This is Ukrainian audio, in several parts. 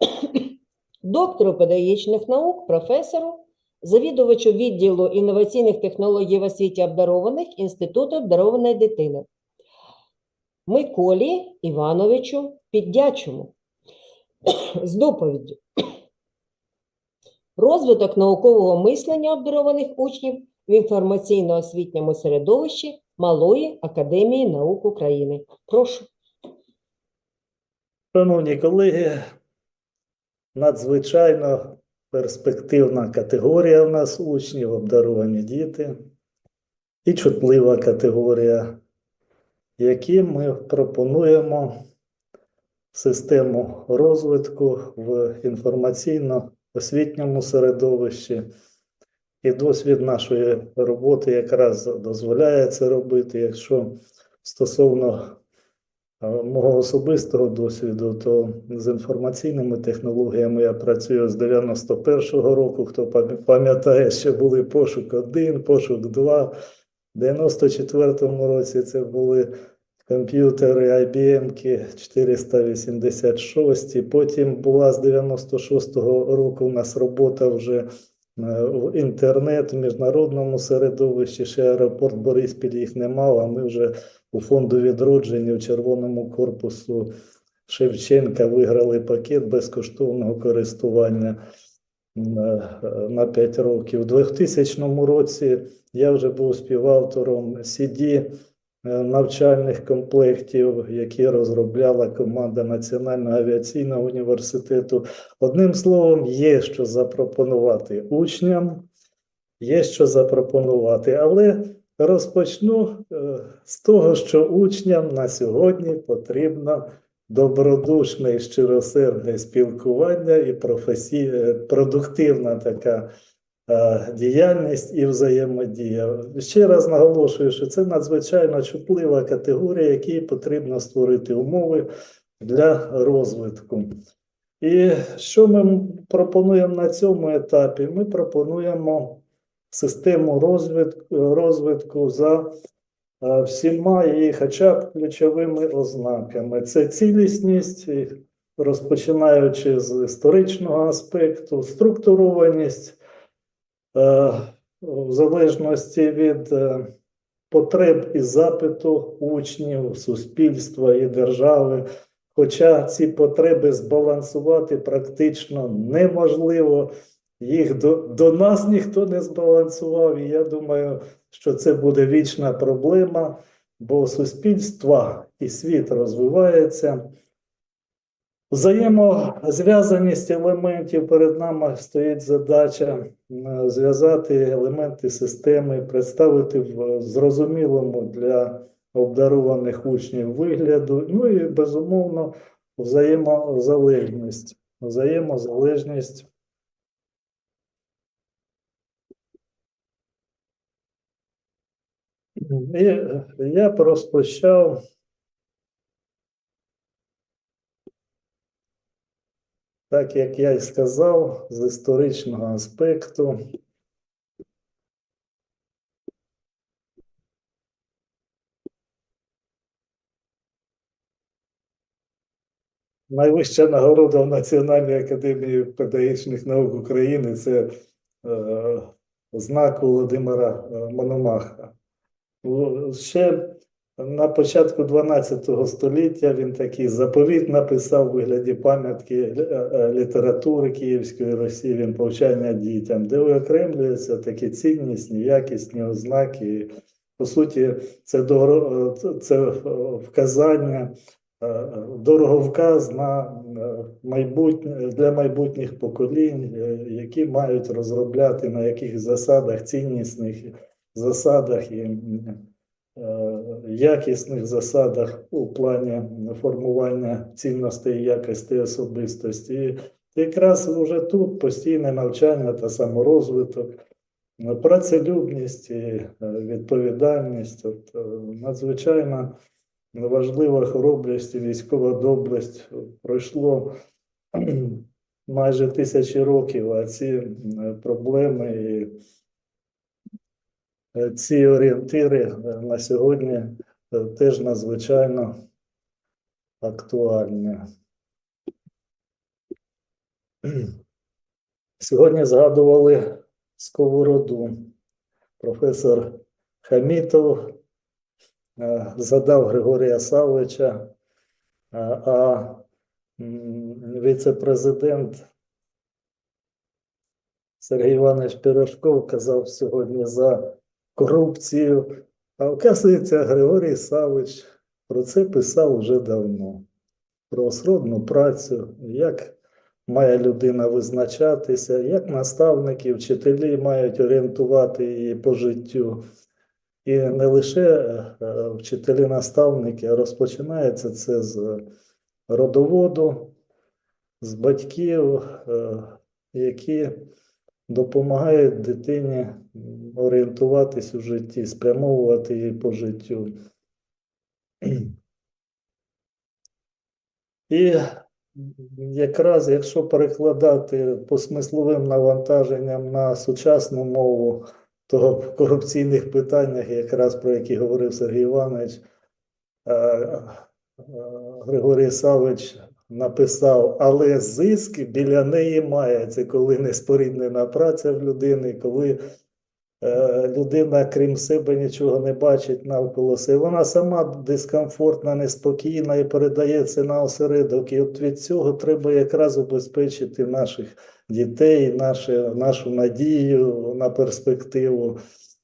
доктору педагогічних наук, професору, завідувачу відділу інноваційних технологій в освіті обдарованих Інституту обдарованої дитини. Миколі Івановичу Піддячому з доповіддю. Розвиток наукового мислення обдарованих учнів в інформаційно-освітньому середовищі Малої академії наук України. Прошу. Шановні колеги, надзвичайно перспективна категорія в нас учнів, обдаровані діти, і чутлива категорія, яким ми пропонуємо систему розвитку в інформаційно-освітньому середовищі. І досвід нашої роботи якраз дозволяє це робити. Якщо стосовно Мого особистого досвіду, то з інформаційними технологіями я працюю з 91-го року. Хто пам'я- пам'ятає, що були пошук 1, пошук 2. В 94-му році це були комп'ютери IBM 486. Потім була з 96-го року у нас робота вже в інтернет, в міжнародному середовищі. Ще аеропорт Бориспіль їх не мав, а ми вже у фонду відродження у червоному корпусу Шевченка виграли пакет безкоштовного користування на, на 5 років. У 2000 році я вже був співавтором е, навчальних комплектів, які розробляла команда Національного авіаційного університету. Одним словом, є що запропонувати учням, є що запропонувати, але Розпочну е, з того, що учням на сьогодні потрібно добродушне і щиросердне спілкування і професій... е, продуктивна така е, діяльність і взаємодія. Ще раз наголошую, що це надзвичайно чутлива категорія, якій потрібно створити умови для розвитку. І що ми пропонуємо на цьому етапі? Ми пропонуємо систему розвитку, розвитку за е, всіма її хоча б ключовими ознаками. Це цілісність, розпочинаючи з історичного аспекту, структурованість е, в залежності від е, потреб і запиту учнів, суспільства і держави. Хоча ці потреби збалансувати практично неможливо, їх до, до нас ніхто не збалансував, і я думаю, що це буде вічна проблема, бо суспільство і світ розвивається. Взаємозв'язаність елементів перед нами стоїть задача е, зв'язати елементи системи, представити в зрозумілому для обдарованих учнів вигляду, ну і безумовно взаємозалежність. Взаємозалежність І я розпочав так, як я й сказав, з історичного аспекту. Найвища нагорода в Національній академії педагогічних наук України це е, знак Володимира е, Мономаха. Ще на початку 12 століття він такий заповіт написав у вигляді пам'ятки е, е, літератури Київської Росії, він повчання дітям, де виокремлюються такі ціннісні, якісні ознаки. По суті, це, дoro- е, це вказання, дороговказ на майбутнє для майбутніх поколінь, які мають розробляти на яких засадах ціннісних засадах і якісних засадах у плані формування цінностей і якостей особистості. І якраз вже тут постійне навчання та саморозвиток, е, працелюбність і е, відповідальність, е, надзвичайно важлива хоробрість і військова доблесть. Пройшло майже тисячі років, а ці е, проблеми і Е, ці орієнтири е, на сьогодні е, теж надзвичайно актуальні. Сьогодні згадували сковороду. Професор Хамітов е, задав Григорія Савича, а, віце-президент Сергій Іванович Пирожков казав сьогодні за корупцію. А оказується, Григорій Савич про це писав вже давно. Про сродну працю, як має людина визначатися, як наставники, вчителі мають орієнтувати її по життю. І не лише е, вчителі-наставники, а розпочинається це з родоводу, з батьків, е, які допомагають дитині орієнтуватись у житті, спрямовувати її по життю. І якраз якщо перекладати по смисловим навантаженням на сучасну мову, то в корупційних питаннях, якраз про які говорив Сергій Іванович, е, е, Григорій Савич написав, але зиск біля неї має. Це коли неспоріднена праця в людини, коли е, людина, крім себе, нічого не бачить навколо себе. Вона сама дискомфортна, неспокійна і передає це на осередок. І от від цього треба якраз убезпечити наших дітей, наше, нашу надію на перспективу.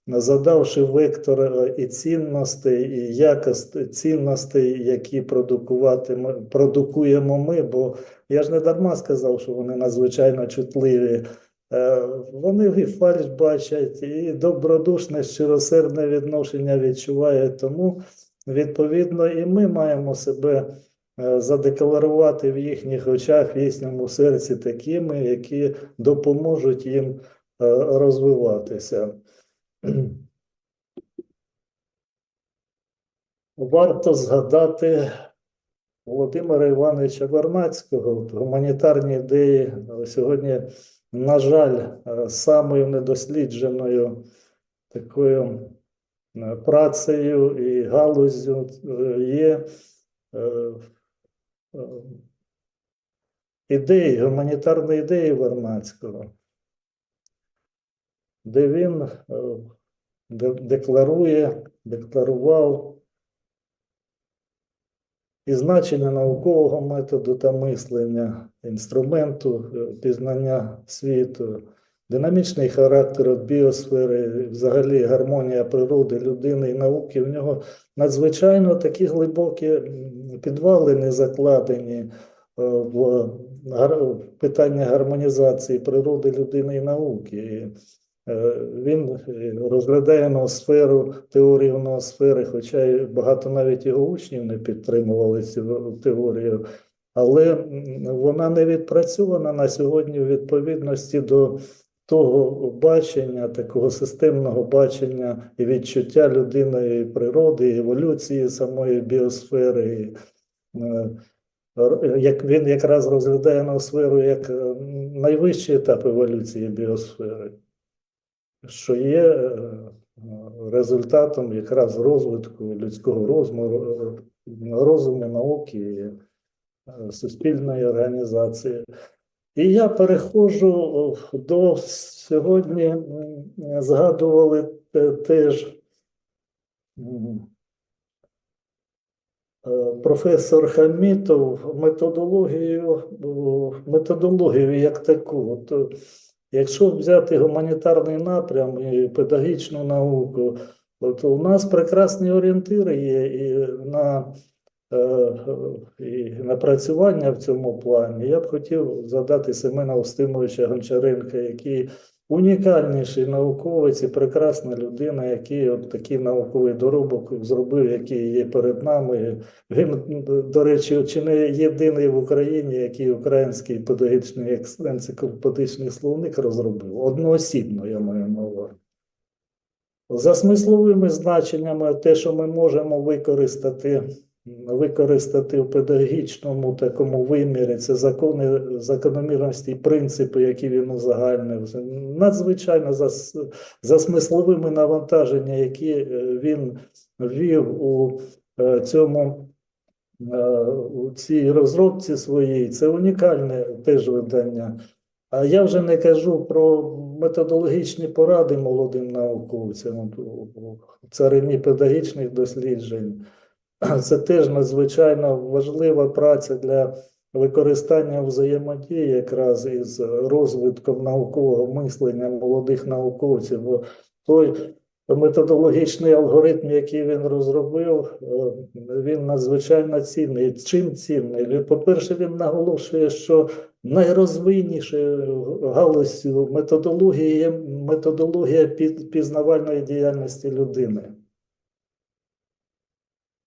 Задавши вектор е, і цінностей, і якость цінностей, які продукуватиме, продукуємо ми, бо я ж не дарма сказав, що вони надзвичайно чутливі. Е, Вони і фальш бачать, і добродушне, щиросердне відношення відчувають. Тому, відповідно, і ми маємо себе е, задекларувати в їхніх очах, в їхньому серці такими, які допоможуть їм розвиватися. Варто згадати Володимира Івановича Вернацького, От гуманітарні ідеї сьогодні, на жаль, е, самою недослідженою такою е, працею і галуззю е, є ідеї, гуманітарні ідеї Вернацького, де він е, декларує, декларував і значення наукового методу та мислення, інструменту е, пізнання світу, динамічний характер біосфери, взагалі гармонія природи, людини і науки. В нього надзвичайно такі глибокі м, підвалини закладені е, в питання гармонізації природи, людини і науки. Е, Він е, розглядає ноосферу, теорію ноосфери, хоча й багато навіть його учнів не підтримували цю теорію, але вона не відпрацьована на сьогодні в відповідності до того бачення, такого системного бачення і відчуття людиною і природи, і еволюції самої біосфери. Е, Як він якраз розглядає ноосферу як найвищий етап еволюції біосфери що є е, результатом якраз розвитку людського розуму, розуму, науки, е, суспільної організації. І я переходжу до сьогодні згадували теж е, професор Хамітов методологію, методологію як таку. Е, Якщо взяти гуманітарний напрям і педагогічну науку, от у нас прекрасні орієнтири є і на е, і напрацювання в цьому плані. Я б хотів задати Семена Остимовича Гончаренка, який унікальніший науковець і прекрасна людина, який от такий науковий доробок зробив, який є перед нами. Він, до речі, чи не єдиний в Україні, який український педагогічний енциклопедичний словник розробив. Одноосібно, я маю на увазі. За смисловими значеннями, те, що ми можемо використати, використати в педагогічному такому вимірі, це закони, закономірності принципи, які він узагальнив. Надзвичайно за, за смисловими навантаженнями, які е, він ввів у е, цьому е, у цій розробці своїй. Це унікальне теж видання. А я вже не кажу про методологічні поради молодим науковцям царині педагогічних досліджень. Це теж надзвичайно важлива праця для використання взаємодії якраз із розвитком наукового мислення молодих науковців. Бо той методологічний алгоритм, який він розробив, е, він надзвичайно цінний. Чим цінний? По-перше, він наголошує, що найрозвиннішою галуззю методології є методологія пізнавальної діяльності людини.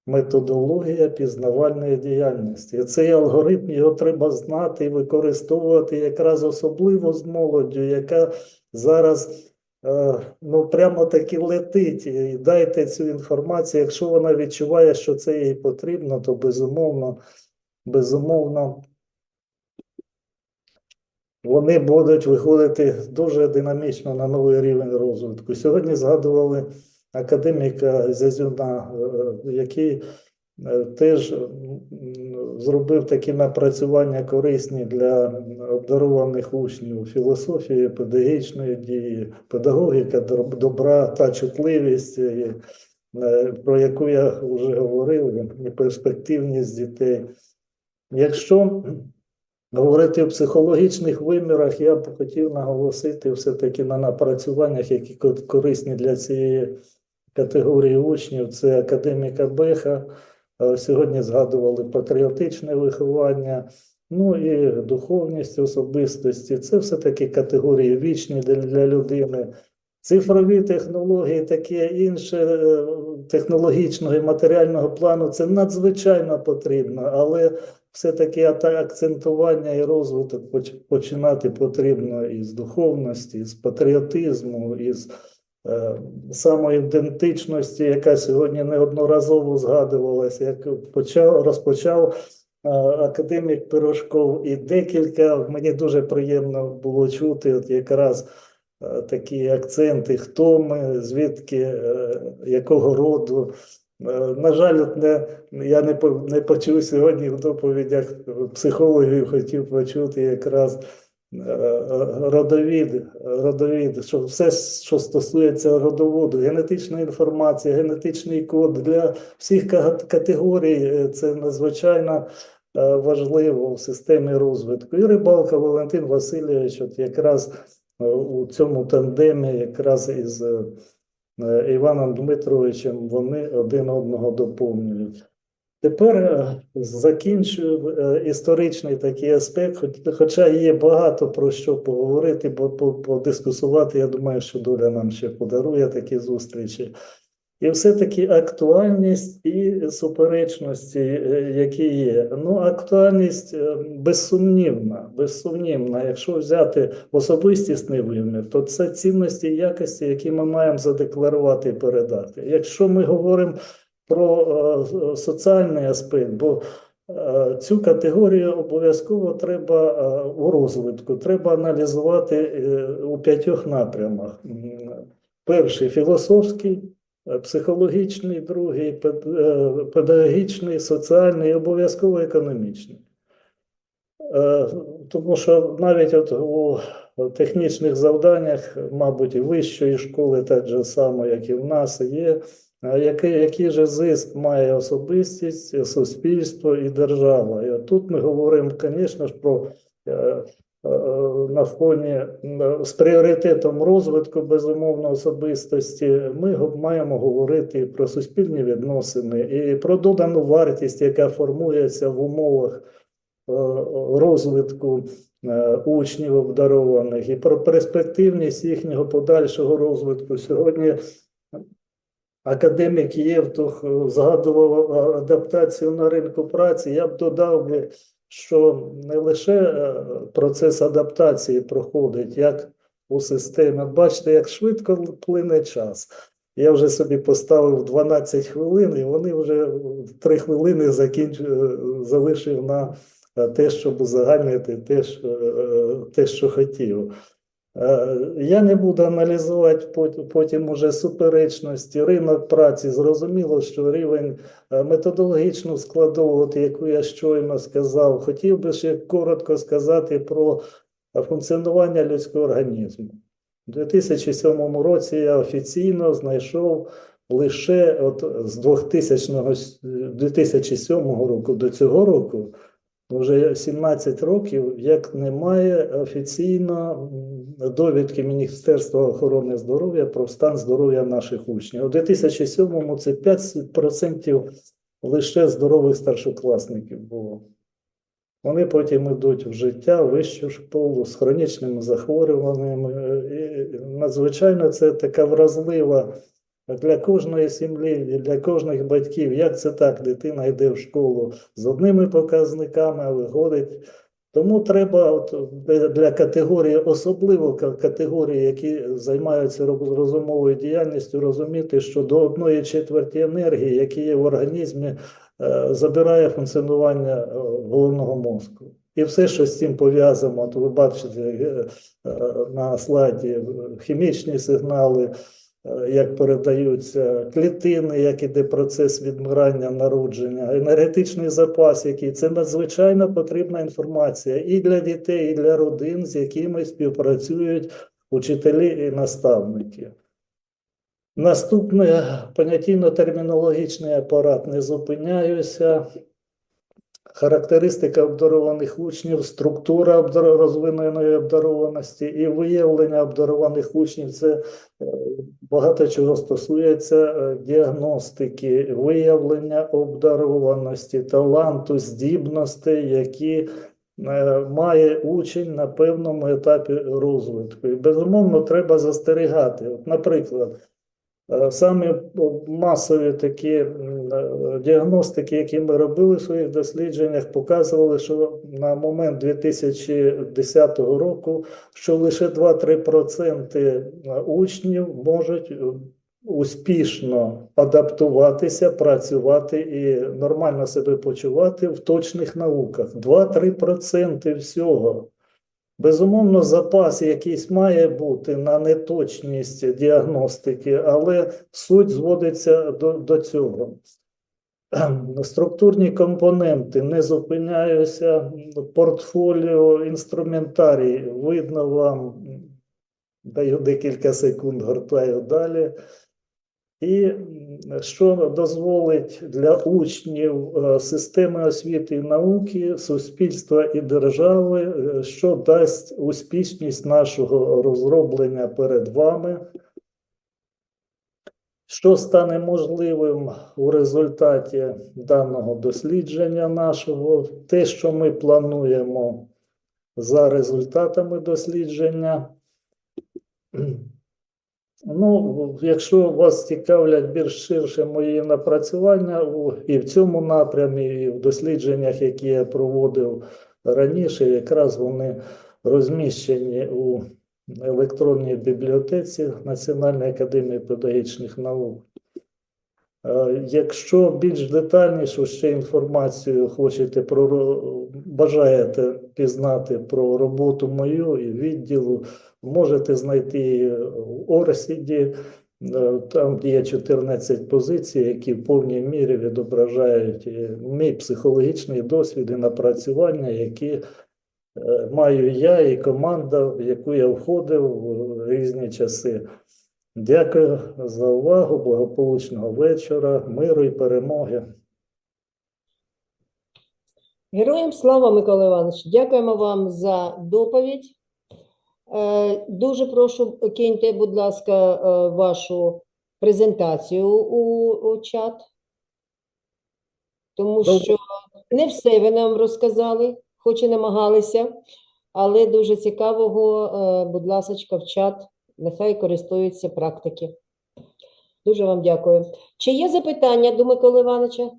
Методологія пізнавальної діяльності. І Цей алгоритм його треба знати і використовувати якраз особливо з молоддю, яка зараз е, ну, прямо таки летить. І дайте цю інформацію. Якщо вона відчуває, що це їй потрібно, то безумовно, безумовно, вони будуть виходити дуже динамічно на новий рівень розвитку. Сьогодні згадували академіка Зязюна, е, який е, теж зробив такі напрацювання корисні для обдарованих учнів філософії, педагогічної дії, педагогіка добра та чутливість, е, про яку я вже говорив, і перспективність дітей. Якщо говорити в психологічних вимірах, я б хотів наголосити все-таки на напрацюваннях, які корисні для цієї категорії учнів. Це академіка Беха. Е, Сьогодні згадували патріотичне виховання, ну і духовність особистості. Це все-таки категорії вічні для, людини. Цифрові технології, таке інше е, технологічного і матеріального плану це надзвичайно потрібно, але все-таки акцентування і розвиток починати потрібно із духовності, з патріотизму, із самоідентичності, яка сьогодні неодноразово згадувалася, як почав, розпочав е, академік Пирожков, і декілька мені дуже приємно було чути, от якраз е, такі акценти, хто ми, звідки, е, якого роду. Е, На жаль, от не, я не, не почув сьогодні в доповідях психологів, хотів почути якраз е, е, родовід, родовід, що все, що стосується родоводу, генетична інформація, генетичний код для всіх категорій, е, це надзвичайно е, важливо в системі розвитку. І рибалка Валентин Васильович, от якраз е, у цьому тандемі, якраз із е, е, Іваном Дмитровичем, вони один одного доповнюють. Тепер е, закінчую е, історичний такий аспект, хоч- хоча є багато про що поговорити, бо по- подискусувати. Я думаю, що доля нам ще подарує такі зустрічі. І все-таки актуальність і суперечності, е, які є. Ну, актуальність безсумнівна, безсумнівна. Якщо взяти особистісний вимір, то це цінності і якості, які ми маємо задекларувати і передати. Якщо ми говоримо про е, соціальний аспект, бо е, цю категорію обов'язково треба е, у розвитку, треба аналізувати у п'ятьох напрямах. Перший філософський, психологічний, другий педагогічний, соціальний обов'язково економічний. Тому що навіть от у технічних завданнях, мабуть, і вищої школи, так же само, як і в нас, є, який, який же зиск має особистість, суспільство і держава. І тут ми говоримо, звісно ж, про е, е, на фоні з пріоритетом розвитку безумовно особистості, ми маємо говорити і про суспільні відносини і про додану вартість, яка формується в умовах е, розвитку учнів обдарованих, і про перспективність їхнього подальшого розвитку. Сьогодні академік Євтух е, згадував адаптацію на ринку праці. Я б додав би, що не лише е, процес адаптації проходить, як у системі. Бачите, як швидко плине час. Я вже собі поставив 12 хвилин, і вони вже в 3 хвилини закінч... е, залишив на те, щоб узагальнити те, що, те, що хотів. Е, Я не буду аналізувати потім уже суперечності. Ринок праці зрозуміло, що рівень е, методологічну складову, яку я щойно сказав, хотів би ще коротко сказати про функціонування людського організму. У 2007 році я офіційно знайшов лише от з 2000 с- 2007 року до цього року вже 17 років, як немає офіційно довідки Міністерства охорони здоров'я про стан здоров'я наших учнів. У 2007-му це 5% лише здорових старшокласників було. Вони потім йдуть в життя, в вищу школу з хронічними захворюваннями. І надзвичайно це така вразлива для кожної сім'ї, для кожних батьків. Як це так? Дитина йде в школу з одними показниками, а виходить. Тому треба от для- категорії, особливо категорії, які займаються розумовою діяльністю, розуміти, що до одної четверті енергії, які є в організмі, е, забирає функціонування е, головного мозку. І все, що з цим пов'язано, ви бачите е, на слайді хімічні сигнали, як передаються клітини, як іде процес відмирання народження, енергетичний запас, який це надзвичайно потрібна інформація і для дітей, і для родин, з якими співпрацюють учителі і наставники. Наступне понятійно-термінологічний апарат не зупиняюся. Характеристика обдарованих учнів, структура розвиненої обдарованості і виявлення обдарованих учнів це е, багато чого стосується е, діагностики, виявлення обдарованості, таланту, здібностей, які е, має учень на певному етапі розвитку. І безумовно треба застерігати. От, наприклад, Е, Самі масові такі е, діагностики, які ми робили в своїх дослідженнях, показували, що на момент 2010 року, що лише 2-3% учнів можуть е, успішно адаптуватися, працювати і нормально себе почувати в точних науках. 2-3% всього. Безумовно, запас якийсь має бути на неточність діагностики, але суть зводиться до, до цього. Структурні компоненти не зупиняюся, портфоліо, інструментарій видно вам, даю декілька секунд, гортаю далі. І що дозволить для учнів е, системи освіти і науки, суспільства і держави, е, що дасть успішність нашого розроблення перед вами, що стане можливим у результаті даного дослідження нашого, те, що ми плануємо за результатами дослідження. Ну, якщо вас цікавлять більш ширше мої напрацювання і в цьому напрямі, і в дослідженнях, які я проводив раніше, якраз вони розміщені у електронній бібліотеці Національної академії педагогічних наук. Е, Якщо більш детальнішу ще інформацію хочете про бажаєте пізнати про роботу мою і відділу, можете знайти в Орсіді. Е, Там є 14 позицій, які в повній мірі відображають е, мій психологічний досвід і напрацювання, які маю я і команда, в яку я входив в різні часи. Дякую за увагу, благополучного вечора, миру і перемоги. Героям слава, Микола Іванович. Дякуємо вам за доповідь. Е, Дуже прошу, киньте, будь ласка, е, вашу презентацію у, у чат, тому що не все ви нам розказали, хоч і намагалися, але дуже цікавого, е, будь ласка, в чат. Нехай користуються практики. Дуже вам дякую. Чи є запитання до Миколи Івановича?